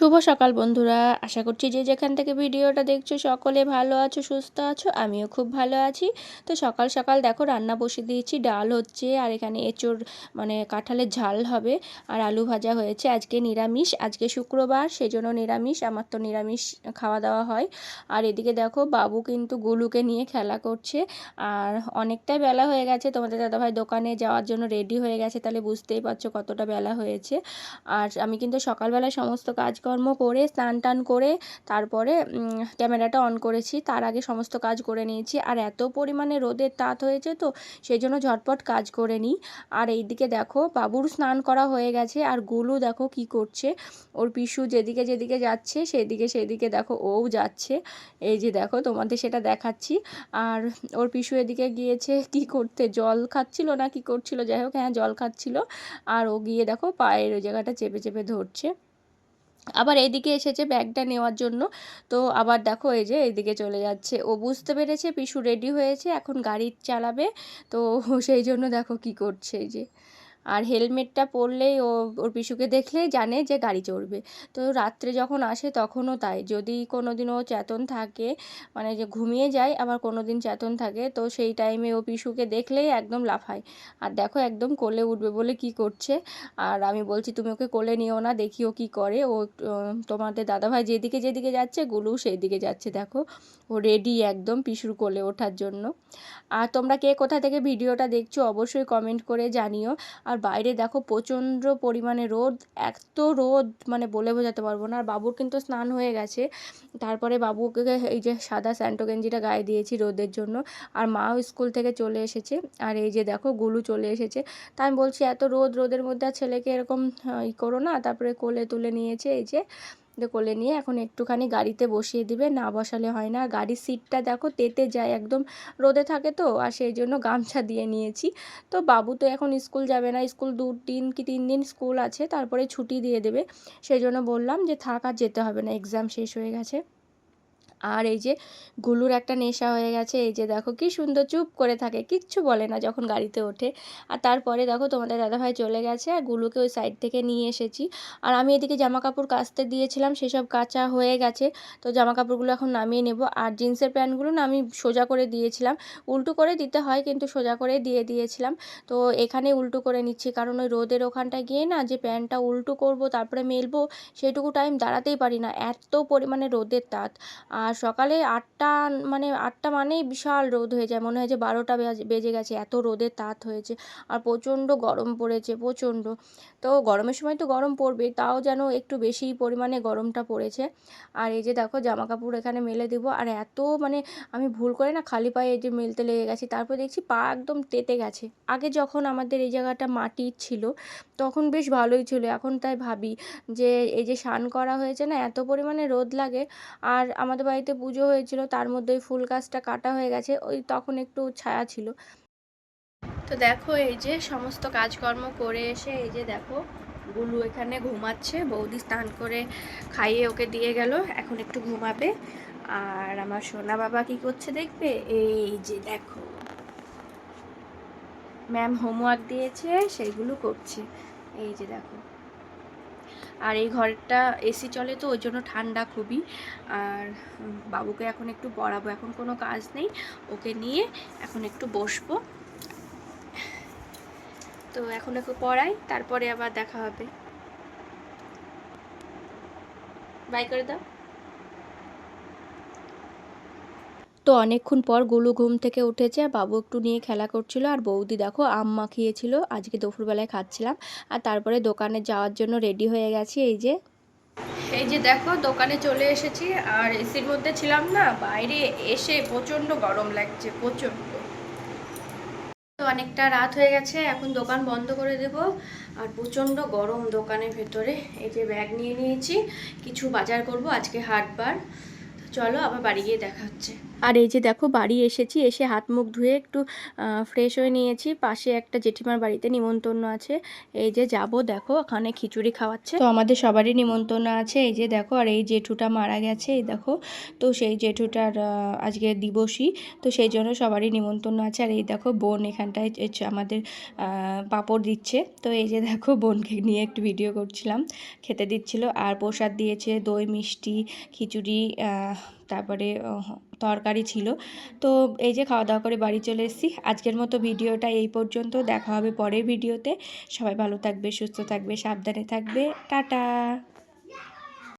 শুভ সকাল বন্ধুরা। আশা করছি যে যেখান থেকে ভিডিওটা দেখছ সকলে ভালো আছো, সুস্থ আছো, আমিও খুব ভালো আছি। তো সকাল সকাল দেখো রান্না বসে দিয়েছি, ডাল হচ্ছে আর এখানে এঁচোড় মানে কাঁঠালের ঝাল হবে আর আলু ভাজা হয়েছে। আজকে নিরামিষ, আজকে শুক্রবার, সেজন্য নিরামিষ, আমার তো নিরামিষ খাওয়া দাওয়া হয়। আর এদিকে দেখো বাবু কিন্তু গুলুকে নিয়ে খেলা করছে আর অনেকটাই বেলা হয়ে গেছে। তোমাদের দাদাভাই দোকানে যাওয়ার জন্য রেডি হয়ে গেছে, তাহলে বুঝতেই পারছ কতটা বেলা হয়েছে। আর আমি কিন্তু সকালবেলা সমস্ত কাজকর্ম করে, স্নান টান করে, তারপরে ক্যামেরাটা অন করেছি। তার আগে সমস্ত কাজ করে নিয়েছি। আর এত পরিমাণে রোদের তাত হয়েছে তো সেই জন্য ঝটপট কাজ করে নিই। আর এইদিকে দেখো, বাবুর স্নান করা হয়ে গেছে। আর গুলু দেখো কি করছে। ওর পিসু যেদিকে যেদিকে যাচ্ছে, সেদিকে সেদিকে দেখো, ওও যাচ্ছে। এই যে দেখো, তোমাদের সেটা দেখাচ্ছি। আর ওর পিসু এদিকে গিয়েছে, কি করতে, জল খাচ্ছিল না কি করছিল? যাই হোক হ্যাঁ জল খাচ্ছিল। আর ও গিয়ে দেখো, পায়ের ওই জায়গাটা চেপে চেপে ধরছে। আবার এইদিকে এসেছে ব্যাগটা নেওয়ার জন্য। তো আবার দেখো এই যে এইদিকে চলে যাচ্ছে। ও বুঝতে পেরেছে পিসু রেডি হয়েছে, এখন গাড়ি চালাবে। তো সেই জন্য দেখো কি করছে এই যে। আর হেলমেটটা পরলেই ও, ওর পিসুকে দেখলেই জানে যে গাড়ি চড়বে। তো রাত্রে যখন আসে তখনও তাই। যদি কোনো দিন ও চেতন থাকে মানে যে ঘুমিয়ে যায়, আবার কোনো দিন চেতন থাকে, তো সেই টাইমে ও পিসুকে দেখলেই একদম লাফায়। আর দেখো একদম কোলে উঠবে বলে কি করছে। আর আমি বলছি, তুমি ওকে কোলে নিও না, দেখি ও কী করে। ও তোমাদের দাদাভাই যেদিকে যেদিকে যাচ্ছে, গুলু সেই দিকে যাচ্ছে। দেখো, ও রেডি একদম পিসুর কোলে ওঠার জন্য। আর তোমরা কে কোথা থেকে ভিডিওটা দেখছ, অবশ্যই কমেন্ট করে জানিও। আর বাইরে দেখো প্রচণ্ড পরিমাণে রোদ, এত রোদ মানে বলে বোঝাতে পারব না। আর বাবুর কিন্তু স্নান হয়ে গেছে। তারপরে বাবুকে এই যে সাদা স্যান্টো গেঞ্জিটা গায়ে দিয়েছি রোদের জন্য। আর মাও স্কুল থেকে চলে এসেছে। আর এই যে দেখো গুলু চলে এসেছে। তাই আমি বলছি, এত রোদ রোদের মধ্যে আর ছেলেকে এরকম ই করো না। তারপরে কোলে তুলে নিয়েছে এই যে। কোলে নিয়ে এখন একটুখানি গাড়িতে বসিয়ে দিবে, না বসালে হয় না। গাড়ির সিটটা দেখো তেতে যায়, একদম রোদে থাকে তো, আর সেই জন্য গামছা দিয়ে নিয়েছি। তো বাবু তো এখন স্কুল যাবে না, স্কুল দু দিন কি তিন দিন স্কুল আছে, তারপরে ছুটি দিয়ে দেবে। সেই জন্য বললাম যে থাক আর যেতে হবে না এক্সাম শেষ হয়ে গেছে। আর এই যে গুলুর একটা নেশা হয়ে গেছে, এই যে দেখো কি সুন্দর চুপ করে থাকে, কিচ্ছু বলে না যখন গাড়িতে ওঠে। আর তারপরে দেখো তোমাদের দাদাভাই চলে গেছে, আর গুলুকে ওই সাইড থেকে নিয়ে এসেছি। আর আমি এদিকে জামা কাপড় কাচতে দিয়েছিলাম, সেসব কাচা হয়ে গেছে। তো জামা কাপড়গুলো এখন নামিয়ে নেব। আর জিন্সের প্যান্টগুলো না আমি সোজা করে দিয়েছিলাম। উল্টো করে দিতে হয়, কিন্তু সোজা করে দিয়ে দিয়েছিলাম। তো এখানে উল্টো করে নিচ্ছি, কারণ ওই রোদের ওখানটা গিয়ে না যে প্যান্টটা উল্টো করব, তারপরে মেলবো, সেটুকু টাইম দাঁড়াতেই পারি না। এত পরিমাণে রোদের তাত। আর আর সকালে আটটা মানে আটটা মানেই বিশাল রোদ হয়ে যায়। মনে হয় যে বারোটা বেজে গেছে, এত রোদের তাত হয়েছে আর প্রচণ্ড গরম পড়েছে, প্রচণ্ড। তো গরমের সময় তো গরম পড়বে, তাও যেন একটু বেশি পরিমাণে গরমটা পড়েছে। আর এই যে দেখো জামা কাপড় এখানে মেলে দেবো। আর এত মানে আমি ভুল করে না, খালি পায়ে এই যে মেলতে লেগে গেছি, তারপর দেখছি পা একদম তেতে গেছে। আগে যখন আমাদের এই জায়গাটা মাটির ছিল, তখন বেশ ভালোই ছিল, এখন তাই ভাবি যে এই যে স্নান করা হয়েছে না, এত পরিমাণে রোদ লাগে। আর আমাদের বাড়িতে বাড়িতে পুজো হয়েছিল, তার মধ্যে ওই ফুল গাছটা কাটা হয়ে গেছে, ওই তখন একটু ছায়া ছিল। তো দেখো, এই যে সমস্ত কাজকর্ম করে এসে, এই যে দেখো, গুলু এখানে ঘুমাচ্ছে, বৌদি স্নান করে খাইয়ে ওকে দিয়ে গেল, এখন একটু ঘুমাবে। আর আমার সোনা বাবা কি করছে দেখবে? এই যে দেখো। ম্যাম হোমওয়ার্ক দিয়েছে, সেইগুলো করছে। এই যে দেখো। আর এই ঘরটা এসি চলে তো, ওই জন্য ঠান্ডা খুবই। আর বাবুকে এখন একটু পড়াবো, এখন কোনো কাজ নেই। ওকে নিয়ে এখন একটু বসবো। তো এখন একটু পড়াই, তারপরে আবার দেখা হবে। বাই করে দাও। তো অনেকক্ষণ পর গুলু ঘুম থেকে উঠেছে বাবু একটু নিয়ে খেলা করছিল, আর বৌদি দেখো আম মাখিয়েছিল, আজকে দুপুরবেলায় খাচ্ছিলাম, আর তারপরে দোকানে যাওয়ার জন্য রেডি হয়ে গেছি, এই যে। এই যে দেখো, দোকানে চলে এসেছি, আর এসির মধ্যে ছিলাম না, বাইরে এসে প্রচণ্ড গরম লাগছে, প্রচণ্ড। তো অনেকটা রাত হয়ে গেছে, এখন দোকান বন্ধ করে দেব, আর প্রচণ্ড গরম দোকানের ভেতরে, এই যে ব্যাগ নিয়ে নিয়েছি, কিছু বাজার করব, আজকে হাটবার। চলো আবার বাড়ি গিয়ে দেখা হচ্ছে। আর এই যে দেখো, বাড়ি এসেছি, এসে হাত মুখ ধুয়ে একটু ফ্রেশ হয়ে নিয়েছি। পাশে একটা জেঠিমার বাড়িতে নিমন্ত্রণ আছে। এই যে যাব, দেখো, ওখানে খিচুড়ি খাওয়াচ্ছে। তো আমাদের সবারই নিমন্ত্রণ আছে। এই যে দেখো, আর এই জেঠুটা মারা গেছে, এই দেখো। তো সেই জেঠুটার আজকে দিবসই। তো সেই জন্য সবারই নিমন্ত্রণ আছে। আর এই দেখো, বোন এখানটায় আমাদের পাঁপড় দিচ্ছে। তো এই যে দেখো, বোনকে নিয়ে একটু ভিডিও করছিলাম। খেতে দিচ্ছিল। আর প্রসাদ দিয়েছে দই, মিষ্টি, খিচুড়ি তারপরে তরকারি ছিল। তো এই যে খাওয়া দাওয়া করে বাড়ি চলে এসেছি। আজকের মতো ভিডিওটা এই পর্যন্ত। দেখা হবে পরের ভিডিওতে। সবাই ভালো থাকবে, সুস্থ থাকবে, সাবধানে থাকবে। টাটা!